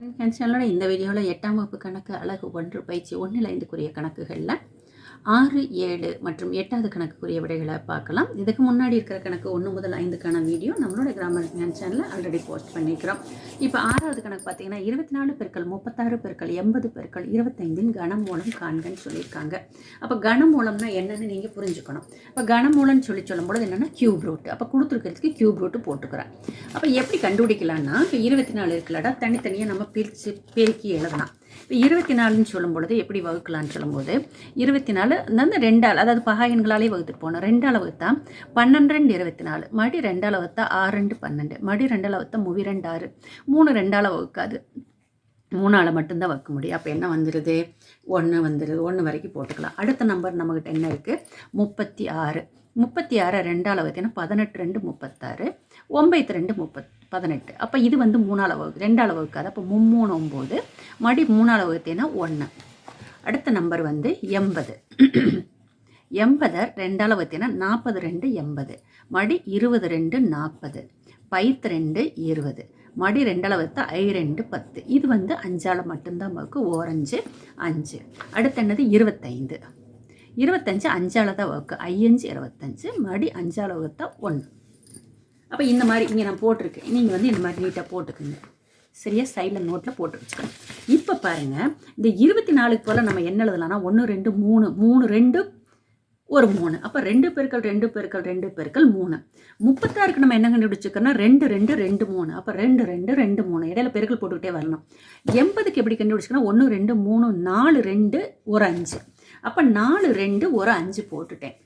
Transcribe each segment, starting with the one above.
என் சேனலோட இந்த வீடியோவில் எட்டாம் வகுப்பு கணக்கு அழகு ஒன்று பயிற்சி ஒன்றில் ஐந்துக்குரிய கணக்குகளில் ஆறு ஏழு மற்றும் எட்டாவது கணக்குக்குரிய விடைகளை பார்க்கலாம். இதுக்கு முன்னாடி இருக்கிற கணக்கு ஒன்று முதல் ஐந்துக்கான வீடியோ நம்மளோட கிராமர் ஞான் சேனலில் ஆல்ரெடி போஸ்ட் பண்ணியிருக்கிறோம் இப்போ ஆறாவது கணக்கு பார்த்தீங்கன்னா இருபத்தி நாலு பெருக்கள் முப்பத்தாறு பெருக்கள் எண்பது பெருக்கள் இருபத்தைந்தின் கனமூலம் காண்கன்னு சொல்லியிருக்காங்க. அப்போ கனமூலம்னா என்னென்னு நீங்கள் புரிஞ்சுக்கணும். இப்போ கனமூலம்னு சொல்லி சொல்லும்போது என்னென்னா கியூப் ரூட் அப்போ கொடுத்துருக்கிறதுக்கு கியூப் ரூட்டு போட்டுக்கிறேன் அப்போ எப்படி கண்டுபிடிக்கலான்னா இப்போ இருபத்தி நாலு இருக்கலடா தனித்தனியாக நம்ம பிரித்து பெருக்கி எழுதலாம். இப்போ இருபத்தி நாலுன்னு சொல்லும் பொழுது எப்படி வகுக்கலாம்னு சொல்லும்போது இருபத்தி நாலு வந்து ரெண்டாள் அதாவது பகாயன்களாலே வகுத்துட்டு போனோம் ரெண்டாள் வகுத்தா பன்னெண்டு ரெண்டு இருபத்தி நாலு. மடி ரெண்டாள் வகுத்தா ஆறு ரெண்டு பன்னெண்டு. மடி ரெண்டாள் வகுத்தா முவி ரெண்டு ஆறு மூணு ரெண்டாள் வகுக்காது. மூணால் மட்டும்தான் வைக்க முடியும். அப்போ என்ன வந்துடுது ஒன்று வந்துடுது ஒன்று வரைக்கும் போட்டுக்கலாம். அடுத்த நம்பர் நம்மக்கிட்ட என்ன இருக்குது முப்பத்தி ஆறு. முப்பத்தி ஆறு ரெண்டால் பார்த்தீங்கன்னா பதினெட்டு ரெண்டு முப்பத்தாறு. ஒம்பது ரெண்டு முப்பத் பதினெட்டு. அப்போ இது வந்து மூணால் வகுக்கு ரெண்டால் வகுக்காது. அப்போ மும்மூணு ஒம்பது மடி மூணாவது வகுத்தேன்னா ஒன்று அடுத்த நம்பர் வந்து எண்பது. எண்பதை ரெண்டால் வகுத்தேன்னா நாற்பது ரெண்டு எண்பது. மடி இருபது ரெண்டு நாற்பது. பைத்து ரெண்டு இருபது. மடி ரெண்டால் வகுத்தா ஐ ரெண்டு பத்து. இது வந்து அஞ்சால் மட்டும்தான் வகுக்கு ஓரஞ்சு அஞ்சு. அடுத்து என்னது? இருபத்தைந்து. இருபத்தஞ்சு அஞ்சால் தான் வகுக்கு ஐயஞ்சு இருபத்தஞ்சு. மடி அஞ்சால் வகுத்தா ஒன்று அப்போ இந்த மாதிரி இங்கே நான் போட்டிருக்கேன். நீங்கள் வந்து இந்த மாதிரி நீட்டாக போட்டுக்குங்க. சரியா? சைடில் நோட்டில் போட்டு இப்போ பாருங்கள் இந்த இருபத்தி நாலுக்கு போல் நம்ம என்ன எழுதலாம்னா ஒன்று ரெண்டு மூணு மூணு ரெண்டு ஒரு மூணு. அப்போ ரெண்டு பெருக்கள் ரெண்டு பெருக்கள் ரெண்டு பெருக்கள் மூணு. முப்பத்தாறுக்கு நம்ம என்ன கண்டுபிடிச்சிக்கோன்னா ரெண்டு ரெண்டு ரெண்டு மூணு. அப்போ ரெண்டு ரெண்டு ரெண்டு மூணு. இடையில பெருக்கள் போட்டுக்கிட்டே வரணும். எண்பதுக்கு எப்படி கண்டுபிடிச்சிக்கன்னா ஒன்று ரெண்டு மூணு நாலு ரெண்டு ஒரு அஞ்சு. அப்போ நாலு ரெண்டு ஒரு அஞ்சு போட்டுட்டேன்.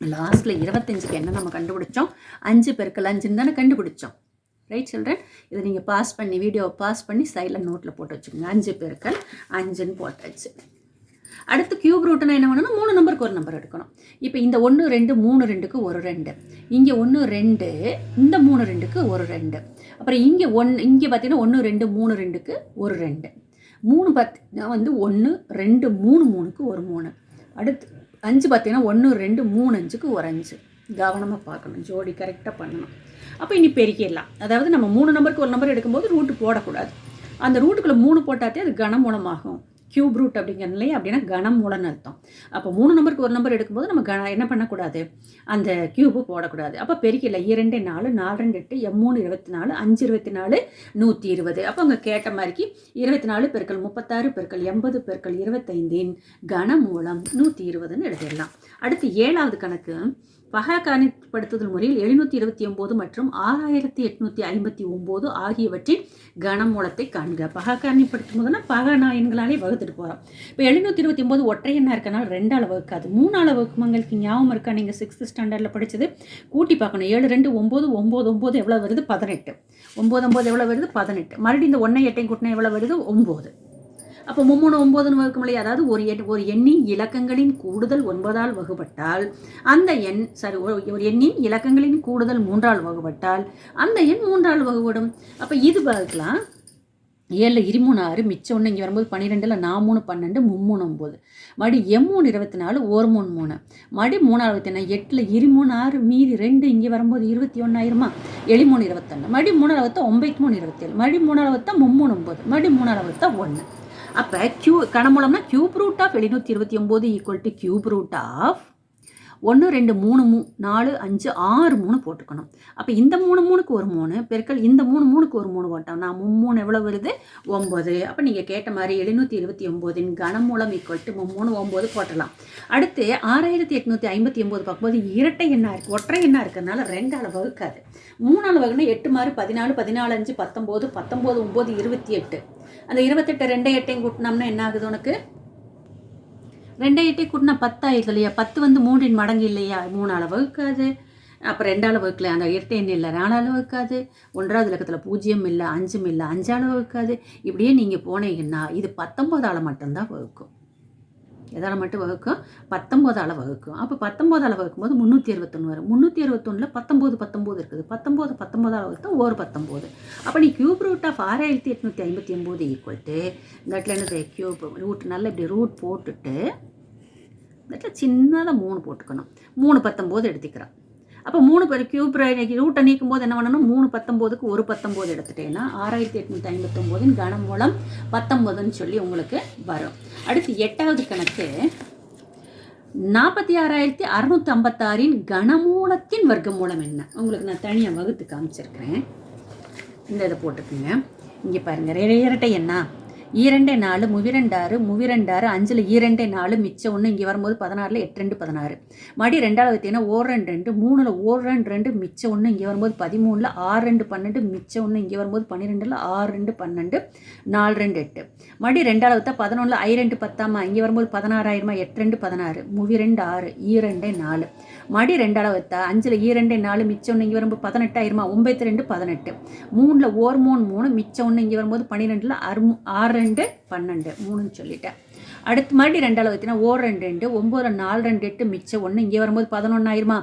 லாஸ்ட்டில் இருபத்தஞ்சுக்கு என்ன நம்ம கண்டுபிடிச்சோம்? அஞ்சு பெருக்கள் அஞ்சுன்னு தானே கண்டுபிடிச்சோம். ரைட் சில்ட்ரன் இதை நீங்கள் பாஸ் பண்ணி வீடியோவை பாஸ் பண்ணி சைடில் நோட்டில் போட்டு வச்சுக்கோங்க. அஞ்சு பெருக்கள் அஞ்சுன்னு போட்டாச்சு. அடுத்து கியூப் ரூட்னா என்ன பண்ணணும்? மூணு நம்பருக்கு ஒரு நம்பர் எடுக்கணும். இப்போ இந்த ஒன்று ரெண்டு மூணு ரெண்டுக்கு ஒரு ரெண்டு. இங்கே ஒன்று ரெண்டு இந்த மூணு ரெண்டுக்கு ஒரு ரெண்டு. அப்புறம் இங்கே ஒன் இங்கே பார்த்தீங்கன்னா ஒன்று ரெண்டு மூணு ரெண்டுக்கு ஒரு ரெண்டு. மூணு பார்த்தீங்கன்னா வந்து ஒன்று ரெண்டு மூணு மூணுக்கு ஒரு மூணு. அடுத்து அஞ்சு பார்த்தீங்கன்னா ஒன்று ரெண்டு மூணு அஞ்சுக்கு ஒரு அஞ்சு. கவனமாக பார்க்கணும். ஜோடி கரெக்டாக பண்ணணும். அப்போ இனி பெருக்கிடலாம். அதாவது நம்ம மூணு நம்பருக்கு ஒரு நம்பர் எடுக்கும்போது ரூட்டு போடக்கூடாது. அந்த ரூட்டுக்குள்ளே மூணு போட்டாத்தே அது கனமூலமாகும். கியூப் ரூட் அப்படிங்கிறதுலையே அப்படின்னா கனமூலன்னு அர்த்தம். அப்போ மூணு நம்பருக்கு ஒரு நம்பர் எடுக்கும்போது நம்ம கன என்ன பண்ணக்கூடாது? அந்த கியூபு போடக்கூடாது. அப்போ பெருக்கில் இரண்டு நாலு நாலு ரெண்டு எட்டு எம் மூணு இருபத்தி நாலு அஞ்சு இருபத்தி நாலு நூற்றி இருபது. அப்போ அங்கே கேட்ட மாதிரிக்கு இருபத்தி நாலு பெருக்கள் முப்பத்தாறு பெருக்கள் எண்பது பெருக்கள் இருபத்தைந்தின் கனமூலம் நூற்றி இருபதுன்னு எழுதிடலாம். அடுத்து ஏழாவது கணக்கு. பகாக்காணிப்படுத்துதல் முறையில் எழுநூற்றி இருபத்தி ஒம்பது மற்றும் ஆறாயிரத்தி எட்நூற்றி ஐம்பத்தி ஒம்பது ஆகியவற்றின் கனமூலத்தை காண்க. பகாக்காணிப்படுத்தும் போதுனா பகா எண்களாலே வகுத்துட்டு போகிறோம் இப்போ எழுநூற்றி இருபத்தி ஒம்பது ஒற்றை எண்ணாக இருக்கனால ரெண்டால் வகுக்காது. மூணால் வகுக்குமங்களுக்கு ஞாபகம் இருக்கா? நீங்கள் சிக்ஸ்த் ஸ்டாண்டர்டில் படித்தது கூட்டி பார்க்கணும். ஏழு ரெண்டு ஒம்பது ஒம்பது ஒம்பது எவ்வளோ வருது? பதினெட்டு. ஒம்பது ஒம்பது எவ்வளோ வருது? பதினெட்டு. மறுபடியும் இந்த ஒன்றை எட்டையும் கூட்டினா எவ்வளோ வருது? ஒம்பது. அப்போ மும்மூணு ஒம்பதுன்னு வகுக்க முடியாது அதாவது ஒரு எண் ஒரு எண்ணின் இலக்கங்களின் கூடுதல் ஒன்பதால் வகுப்பட்டால் அந்த எண் சாரி ஒரு எண்ணின் இலக்கங்களின் கூடுதல் மூன்றால் வகுப்பட்டால் அந்த எண் மூன்றால் வகுப்படும் அப்போ இது பார்க்கலாம். ஏழில் இருமூணு ஆறு மிச்சம் ஒன்று இங்கே வரும்போது பன்னிரெண்டில் நான் மூணு பன்னெண்டு மும்மூணு ஒம்பது. மடி எம் மூணு இருபத்தி நாலு ஒரு மூணு. மூணு மடி மூணு அறுபத்தி ஒன்று எட்டில் இருமூணு ஆறு மீதி ரெண்டு இங்கே வரும்போது இருபத்தி ஒன்றாயிரமா எளிமூணு இருபத்தொன்று மடி மூணு அறுபத்தா ஒம்பத்தி மூணு இருபத்தேழு. மடி மூணு அறுபத்தா மும்மூணு ஒம்பது. மடி மூணு அறுபத்தா ஒன்று. அப்போ கியூ கணமூலம்னா கியூப் ரூட் ஆஃப் எழுநூற்றி இருபத்தி ஒம்பது equal to cube root of ஒன்று ரெண்டு மூணு மூ நாலு அஞ்சு ஆறு மூணு போட்டுக்கணும். அப்போ இந்த மூணு மூணுக்கு ஒரு மூணு பெருக்கள் இந்த மூணு மூணுக்கு ஒரு மூணு போட்டோம் நான் மும்மூணு எவ்வளோ வருது? ஒம்பது அப்போ நீங்கள் கேட்ட மாதிரி எழுநூற்றி இருபத்தி ஒம்போதின் கனமூலம் ஈக்குவல் டு மும்மூணு ஒம்பது போட்டலாம். அடுத்து ஆறாயிரத்தி எட்நூற்றி ஐம்பத்தி ஒம்பது பார்க்கும்போது இரட்டை எண்ணா இருக்குது ஒற்றை எண்ணா இருக்கிறதுனால ரெண்டால் வகுக்காது மூணாள் வகுனா எட்டு மாறு பதினாலு பதினாலு அஞ்சு பத்தொம்போது பத்தொம்போது ஒம்பது இருபத்தி எட்டு. அந்த இருபத்தெட்டு ரெண்டு எட்டையும் கூட்டினோம்னா என்ன ஆகுது உனக்கு? ரெண்டை எட்டை கூட்டினா பத்தாயிருக்கு இல்லையா? பத்து வந்து மூன்றின் மடங்கு இல்லையா? மூணால் வகுக்காது. அப்புறம் ரெண்டாள் வகுக்கல. அந்த இரட்டை எண்ணெய் இல்லை. நாலாள் வகுக்காது. ஒன்றாவது இலக்கத்தில் பூஜ்ஜியம் இல்லை அஞ்சும் இல்லை அஞ்சால் வகுக்காது. இப்படியே நீங்கள் போனீங்கன்னா இது பத்தொம்போதால் மட்டும்தான் வகுக்கும். எதால் மட்டும் வகுக்கும்? பத்தொம்போதால் வகுக்கும். அப்போ பத்தொம்போதால் வகுக்கும்போது முந்நூற்றி இருபத்தொன்று வரும். முந்நூற்றி இருபத்தொன்னில் பத்தொம்போது பத்தொம்போது இருக்குது. பத்தொம்போது பத்தொம்போதால் வகுத்தா ஒரு பத்தொம்போது. அப்போ நீ கியூப் ரூட் ஆஃப் ஆறாயிரத்தி எட்நூற்றி ஐம்பத்தி ஒம்பது ஈக்குவல் டு இந்த என்னது கியூப் ரூட் நல்லா இப்படி ரூட் போட்டுட்டு இந்த சின்னதாக மூணு போட்டுக்கணும். மூணு பத்தொம்போது எடுத்துக்கிறோம். அப்போ மூணு பேர் கியூப்ரை ரூட்டை நீக்கும் போது என்ன பண்ணணும்? மூணு பத்தொம்போதுக்கு ஒரு பத்தொம்போது எடுத்துட்டேன்னா ஆறாயிரத்தி எட்நூற்றி ஐம்பத்தொம்போதின் கனமூலம் பத்தொம்போதுன்னு சொல்லி உங்களுக்கு வரும். அடுத்து எட்டாவது கணக்கு. நாற்பத்தி ஆறாயிரத்தி அறுநூத்தி ஐம்பத்தாறின் கனமூலத்தின் வர்க்கமூலம் என்ன? உங்களுக்கு நான் தனியாக வகுத்து காமிச்சிருக்கிறேன். இந்த இதை போட்டுக்குங்க. இங்கே பாருங்கள் இரட்டை என்ன ஈரெண்டே நாலு முவிரெண்டாறு முவிரெண்டாறு அஞ்சில் ஈரெண்டே நாலு மிச்சம் ஒன்று இங்கே வரும்போது பதினாறில் எட்டு ரெண்டு பதினாறு. மறுபடி ரெண்டாவது பார்த்தீங்கன்னா ஓர் ரெண்டு ரெண்டு மூணில் ஓர் ரெண்டு ரெண்டு மிச்சம் ஒன்று இங்கே வரும்போது பதிமூணில் ஆறு ரெண்டு பன்னெண்டு மிச்சம் ஒன்று இங்கே வரும்போது பன்னிரெண்டில் ஆறு ரெண்டு பன்னெண்டு நாலு ரெண்டு எட்டு. மறுபடி ரெண்டாவது தான் பதினொன்றில் ஐ ரெண்டு பத்தாமா? இங்கே வரும்போது பதினாறாயிரமா? எட்டு ரெண்டு பதினாறு. முவி ரெண்டு ஆறு ஈரெண்டே நாலு. மடி ரெண்டாவது தான் அஞ்சில் ஈரெண்டே நாலு மிச்சம் ஒன்று இங்கே வரும்போது பதினெட்டாயிரமா? ஒம்பத்தி ரெண்டு பதினெட்டு. மூணில் ஓர் மூணு மூணு மிச்சம் ஒன்று இங்கே வரும்போது பன்னிரெண்டில் அறு ஆறு ரெண்டு பன்னெண்டு. மூணுன்னு சொல்லிட்டேன். அடுத்து மறுபடியும் ரெண்டாவது பார்த்தீங்கன்னா ஓ ரெண்டு ரெண்டு ஒம்பது நாலு ரெண்டு எட்டு மிச்சம் ஒன்று இங்கே வரும்போது பதினொன்றாயிரமா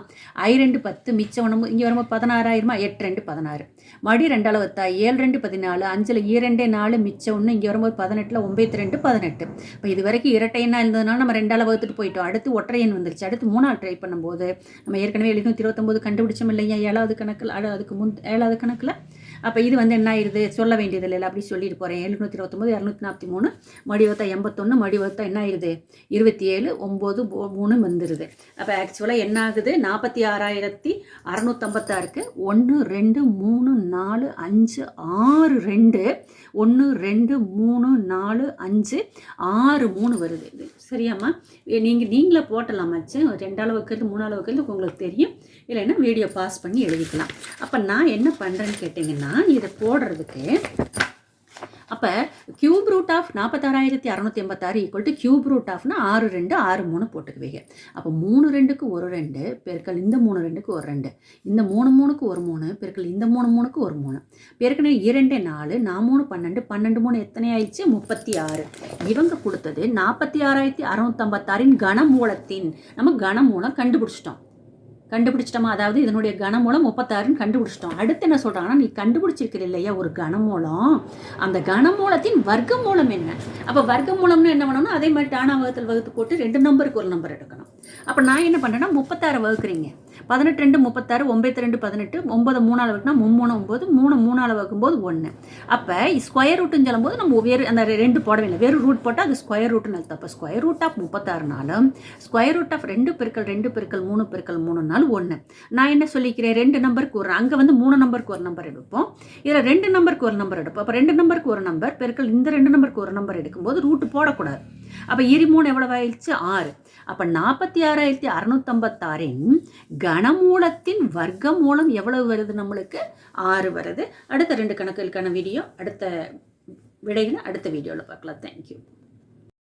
ஐ ரெண்டு பத்து மிச்சம் ஒன்று இங்கே வரும்போது பதினாறாயிரமா எட்டு ரெண்டு பதினாறு. மறுபடியும் ரெண்டாவது வத்தா ஏழு ரெண்டு பதினாலு அஞ்சில் இரண்டே நாலு மிச்சம் ஒன்று இங்கே வரும்போது பதினெட்டில் ஒம்பத்தி ரெண்டு பதினெட்டு. இப்போ இது வரைக்கும் இரட்டையனா இருந்ததுனால நம்ம ரெண்டாவது வகுத்துட்டு போயிட்டோம். அடுத்து ஒற்றையன் வந்துருச்சு. அடுத்து மூணாவது ட்ரை பண்ணும்போது நம்ம ஏற்கனவே எழுநூற்றி இருபத்தொம்போது கண்டுபிடிச்சோம் இல்லையா? ஏழாவது கணக்கில் அதுக்கு முன் ஏழாவது கணக்கில்? அப்போ இது வந்து என்ன ஆயிடுது சொல்ல வேண்டியது இல்லை அப்படி சொல்லிட்டு போகிறேன் எழுநூற்றி இருபத்தொம்போது இரநூத்தி நாற்பத்தி மூணு மடிவத்தா எண்பத்தொன்று மடிவத்தா என்ன ஆயிடுது இருபத்தி ஏழு ஒம்பது மூணு வந்துடுது அப்போ ஆக்சுவலாக என்ன ஆகுது? நாற்பத்தி ஆறாயிரத்தி அறநூற்றம்பத்தாறுக்கு ஒன்று ரெண்டு மூணு நாலு அஞ்சு ஆறு ரெண்டு ஒன்று ரெண்டு மூணு நாலு அஞ்சு ஆறு மூணு வருது. இது சரியாம்மா? நீங்கள் நீங்களே போட்டலாமாச்சு ரெண்டாவது வைக்கிறது மூணாவது வைக்கிறது உங்களுக்கு தெரியும். இல்லைன்னா வீடியோ பாஸ் பண்ணி எழுதிக்கலாம். அப்போ நான் என்ன பண்ணுறேன்னு கேட்டிங்கன்னா இதை போடுறதுக்கு அப்போ கியூப் ரூட் ஆஃப் நாற்பத்தாறாயிரத்தி அறநூற்றி எண்பத்தாறு ஈக்குவல் டு கியூப் ரூட் ஆஃப்னா ஆறு ரெண்டு ஆறு மூணு போட்டுக்குவீங்க. அப்போ மூணு ரெண்டுக்கு ஒரு ரெண்டு பெருக்கள் இந்த மூணு ரெண்டுக்கு ஒரு ரெண்டு இந்த மூணு மூணுக்கு ஒரு மூணு பெருக்கள் இந்த மூணு மூணுக்கு ஒரு மூணு. பெருக்கனே இரண்டு நாலு நான் மூணு பன்னெண்டு பன்னெண்டு மூணு எத்தனை ஆயிடுச்சு முப்பத்தி ஆறு. இவங்க கொடுத்தது நாற்பத்தி ஆறாயிரத்தி அறநூற்றம்பத்தாறின் கனமூலத்தின் நம்ம கனமூலம் கண்டுபிடிச்சிட்டோம். கண்டுபிடிச்சிட்டோமா? அதாவது இதனுடைய கனமூலம் முப்பத்தாறுன்னு கண்டுபிடிச்சிட்டோம். அடுத்து என்ன சொல்கிறாங்கன்னா நீ கண்டுபிடிச்சிருக்கிற இல்லையா ஒரு கனமூலம்? அந்த கனமூலத்தின் வர்க்க மூலம் என்ன? அப்போ வர்க்க மூலம்னு என்ன பண்ணணும் அதே மாதிரி டானா வகுத்தல் வகுத்து போட்டு ரெண்டு நம்பருக்கு ஒரு நம்பர் எடுக்கணும். அப்போ நான் என்ன பண்ணுறேன்னா முப்பத்தாறு வகுக்கிறீங்க. பதினெட்டு ரெண்டு முப்பத்தாறு ஒம்பத்தி ரெண்டு பதினெட்டு ஒம்பது மூணால் வகுக்குனா மும்மூணு ஒம்பது மூணு மூணால் வகுக்கும்போது ஒன்று. அப்போ ஸ்கொயர் ரூட்டுன்னு சொல்லும்போது நம்ம வேறு அந்த ரெண்டு போட வேண்டிய வேறு ரூட் போட்டால் அது ஸ்கொயர் ரூட்னு அர்த்தம். அப்போ ஸ்கொயர் ரூட் ஆஃப் முப்பத்தாறுனாலும் ஸ்கொயர் ரூட் ஆஃப் ரெண்டு பெருக்கள் ரெண்டு பெருக்கள் மூணு பெருக்கள் மூணு நாள் ஒன்று. நான் என்ன சொல்லிக்கிறேன்? ரெண்டு நம்பருக்கு ஒரு அங்கே வந்து மூணு நம்பருக்கு ஒரு நம்பர் எடுப்போம். இதில் ரெண்டு நம்பருக்கு ஒரு நம்பர் எடுப்போம். அப்போ ரெண்டு நம்பருக்கு ஒரு நம்பர் பெருக்கள் இந்த ரெண்டு நம்பருக்கு ஒரு நம்பர் எடுக்கும்போது ரூட்டு போடக்கூடாது. அப்போ இரு மூணு எவ்வளோ ஆயிடுச்சு? ஆறு. அப்போ நாற்பத்தி ஆறாயிரத்தி அறநூற்றம்பத்தாறின் கனமூலத்தின் வர்க்க மூலம் எவ்வளவு வருது நம்மளுக்கு? ஆறு வருது. அடுத்த ரெண்டு கணக்குகளுக்கான வீடியோ அடுத்த விடைகளை அடுத்த வீடியோவில் பார்க்கலாம். தேங்க்யூ